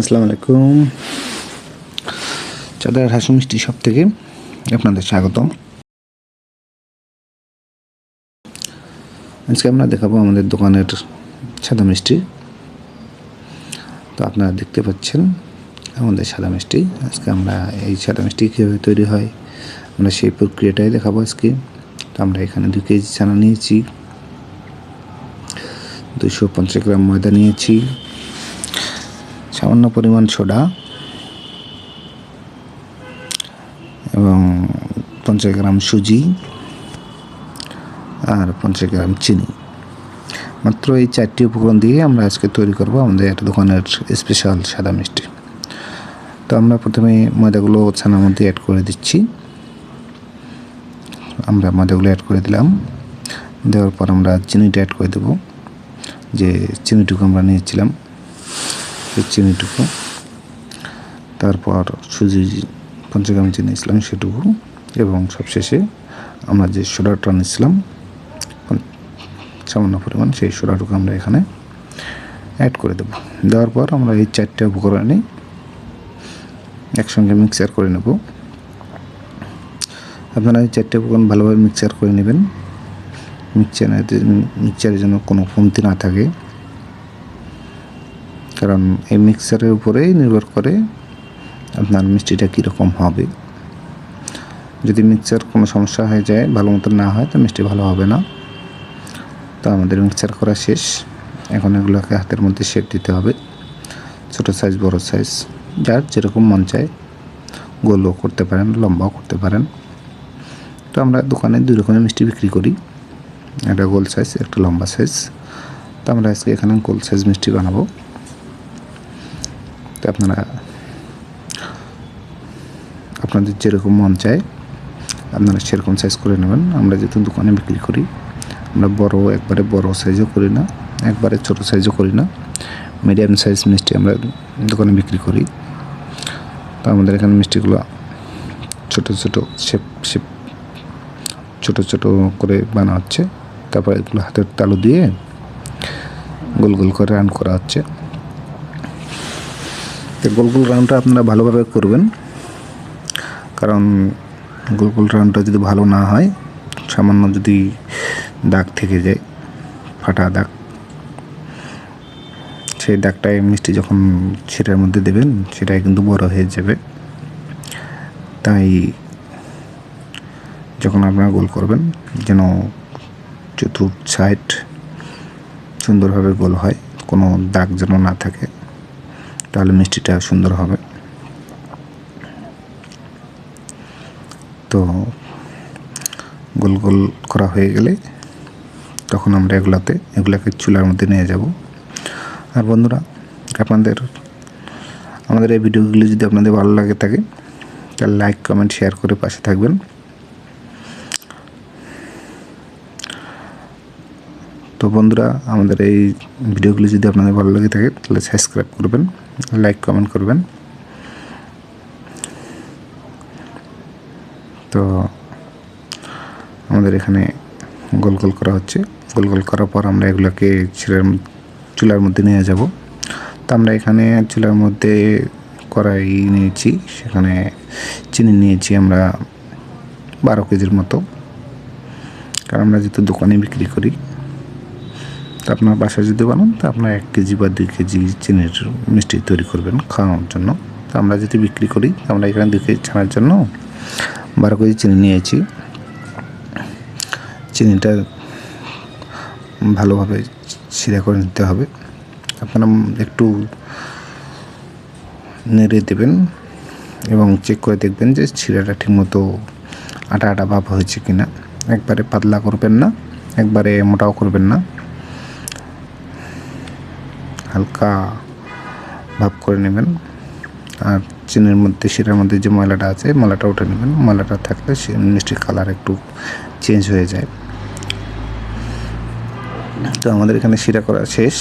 আসসালামু আলাইকুম। চাঁদার হাসু মিষ্টি সব থেকে আপনাদের স্বাগতম। আজকে আমরা দেখাবো আমাদের দোকানের সাদা মিষ্টি। তো আপনারা দেখতে পাচ্ছেন আমাদের সাদা মিষ্টি। আজকে আমরা এই সাদা মিষ্টি কীভাবে তৈরি হয়, আমরা সেই প্রক্রিয়াটাই দেখাবো আজকে। তো আমরা এখানে দু কেজি চানা নিয়েছি দুশো পঞ্চাশ গ্রাম ময়দা নিয়েছি সামান্য পরিমাণ সোডা এবং পঞ্চাশ গ্রাম সুজি আর পঞ্চাশ গ্রাম চিনি। মাত্র এই চারটি উপকরণ দিয়ে আমরা আজকে তৈরি করব আমাদের দোকানের স্পেশাল সাদা মিষ্টি। তো আমরা প্রথমে ময়দাগুলো ছানার মধ্যে অ্যাড করে দিচ্ছি। আমরা ময়দাগুলো অ্যাড করে দিলাম। দেওয়ার পর আমরা চিনিটা অ্যাড করে দেবো। যে চিনিটুকু আমরা নিয়েছিলাম। চিনিটুকু তারপর সুজি পঞ্চগ্রাম চিনি নিয়েছিলাম সেটুকু, এবং সবশেষে আমরা যে সোডাটা নিয়েছিলাম সামান্য পরিমাণ সেই সোডাটুকু আমরা এখানে অ্যাড করে দেবো। দেওয়ার পর আমরা এই চারটে উপকরণে একসঙ্গে মিক্সার করে নেব। আপনারা এই চারটে উপকরণ ভালোভাবে মিক্সার করে নেবেন। মিক্সচার মিক্সচারের জন্য কোনো কমতি না থাকে। কারণ এই মিক্সারের উপরেই নির্ভর করে আপনার মিষ্টিটা কীরকম হবে। যদি মিক্সচার কোনো সমস্যা হয়ে যায়, ভালো মতো না হয়, তো মিষ্টি ভালো হবে না। তো আমাদের মিক্সচার করা শেষ। এখন এগুলোকে হাতের মধ্যে শেপ দিতে হবে। ছোটো সাইজ বড় সাইজ যার যেরকম মন চায়। গোলও করতে পারেন, লম্বাও করতে পারেন। তো আমরা দোকানে দুই রকমের মিষ্টি বিক্রি করি। একটা গোল সাইজ একটা লম্বা সাইজ তো আমরা আজকে এখানে গোল সাইজ মিষ্টি বানাবো। আপনারা, আপনাদের যেরকম মন চায়, আপনারা সেরকম সাইজ করে নেবেন। আমরা যেহেতু দোকানে বিক্রি করি, আমরা বড়, একবারে বড় সাইজও করি না, একবারে ছোট সাইজও করি না। মিডিয়াম সাইজ মিষ্টি আমরা দোকানে বিক্রি করি। তো আমাদের এখানে মিষ্টিগুলো ছোট ছোট শেপ শেপ ছোট ছোট করে বানা হচ্ছে। তারপর এগুলো হাতের তালু দিয়ে গোল গোল করে রান করা হচ্ছে। তো গোল গোল রাউন্ডটা আপনারা ভালোভাবে করবেন। কারণ গোল গোল রাউন্ডটা যদি ভালো না হয়, সামান্য যদি দাগ থেকে যায়, ফাটা দাগ, সেই দাগটায় মিষ্টি যখন সেটার মধ্যে দেবেন, সেটাই কিন্তু বড় হয়ে যাবে। তাই যখন আপনারা গোল করবেন, যেন চতুর্থ সাইড সুন্দরভাবে গোল হয়, কোনো দাগ যেন না থাকে। তাহলে মিষ্টিটা সুন্দর হবে। তো গোল গোল করা হয়ে গেলে তখন আমরা এগুলাতে, এগুলাকে চুলার মধ্যে নিয়ে যাব। আর বন্ধুরা, আপনাদের, আমাদের এই ভিডিওগুলি যদি আপনাদের ভালো লাগে থাকে, তাহলে লাইক কমেন্ট শেয়ার করে পাশে থাকবেন। তো বন্ধুরা, আমাদের এই ভিডিওগুলি যদি আপনাদের ভালো লাগে থাকে, তাহলে সাবস্ক্রাইব করবেন। লাইক কমেন্ট করবেন। তো আমাদের এখানে গোল গোল করা হচ্ছে। গোল গোল করার পর আমরা এগুলোকে চুলার চুলার মধ্যে নিয়ে যাব। তো আমরা এখানে চুলার মধ্যে কড়াই নিয়েছি। সেখানে চিনি নিয়েছি আমরা বারো কেজির মতো। কারণ আমরা যেহেতু দোকানে বিক্রি করি আপনার বাসায় যদি বানান, তো আপনার এক কেজি বা দুই কেজি চিনির মিষ্টি তৈরি করবেন খাওয়ানোর জন্য। তো আমরা যদি বিক্রি করি আমরা এখানে দুই কেজি ছানার জন্য বারো কেজি চিনি নিয়েছি। চিনিটা ভালোভাবে সিরা করে নিতে হবে। আপনারা একটু নেড়ে দেবেন এবং চেক করে দেখবেন যে শিরাটা ঠিকমতো আটা আটা ভাব হয়েছে কি না একবারে পাতলা করবেন না, একবারে মোটাও করবেন না। হালকা ভাব করে নেবেন। আর চিনির মধ্যে, শিরার মধ্যে যে ময়লাটা আছে, ময়লাটা উঠে নেবেন। ময়লাটা থাকলে মিষ্টির কালার একটু চেঞ্জ হয়ে যায়। তো আমাদের এখানে শিরা করা শেষ।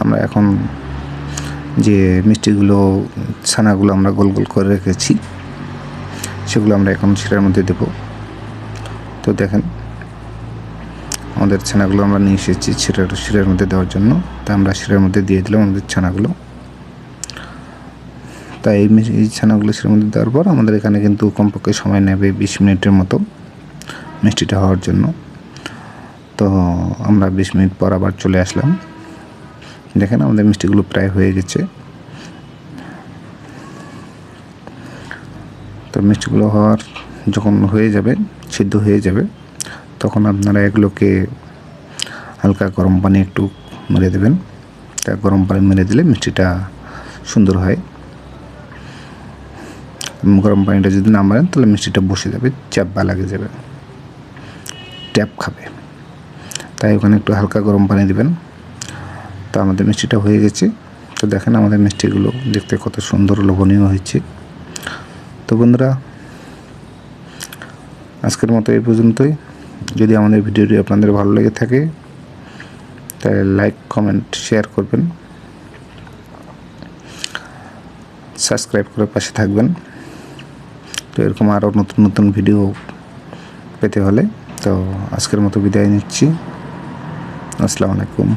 আমরা এখন যে মিষ্টিগুলো, ছানাগুলো আমরা গোল গোল করে রেখেছি, সেগুলো আমরা এখন শিরার মধ্যে দেব। তো দেখেন, আমাদের ছানাগুলো আমরা নিয়ে এসেছি শিরার শিরার মধ্যে দেওয়ার জন্য। আমরা শিরার মধ্যে দিয়ে দিলাম আমাদের ছানাগুলো। তাই এই এই ছানাগুলো সের মধ্যে দেওয়ার পর আমাদের এখানে কিন্তু কমপক্ষে সময় নেবে বিশ মিনিটের মতো মিষ্টিটা হওয়ার জন্য। তো আমরা বিশ মিনিট পর আবার চলে আসলাম। দেখেন আমাদের মিষ্টিগুলো প্রায় হয়ে গেছে। তো মিষ্টিগুলো হওয়ার যখন হয়ে যাবে, সিদ্ধ হয়ে যাবে, তখন আপনারা এগুলোকে হালকা গরম পানি একটু মেরে দেবেন। তা গরম পানি মেরে দিলে মিষ্টিটা সুন্দর হয়। গরম পানিটা যদি না মারেন, তাহলে মিষ্টিটা বসে যাবে চাপবা লাগে যাবে। ট্যাপ খাবে। তাই ওখানে একটু হালকা গরম পানি দিবেন। তো আমাদের মিষ্টিটা হয়ে গেছে। তো দেখেন আমাদের মিষ্টিগুলো দেখতে কত সুন্দর লোভনীয় হয়েছে। তো বন্ধুরা, আজকের মতো এই পর্যন্তই। যদি আমাদের ভিডিওটি আপনাদের ভালো লেগে থাকে তাহলে লাইক কমেন্ট শেয়ার করবেন। সাবস্ক্রাইব করে পাশে থাকবেন। তো এরকম আরও নতুন নতুন ভিডিও পেতে হলে তো আজকের মতো বিদায় নিচ্ছি। আসসালামু আলাইকুম।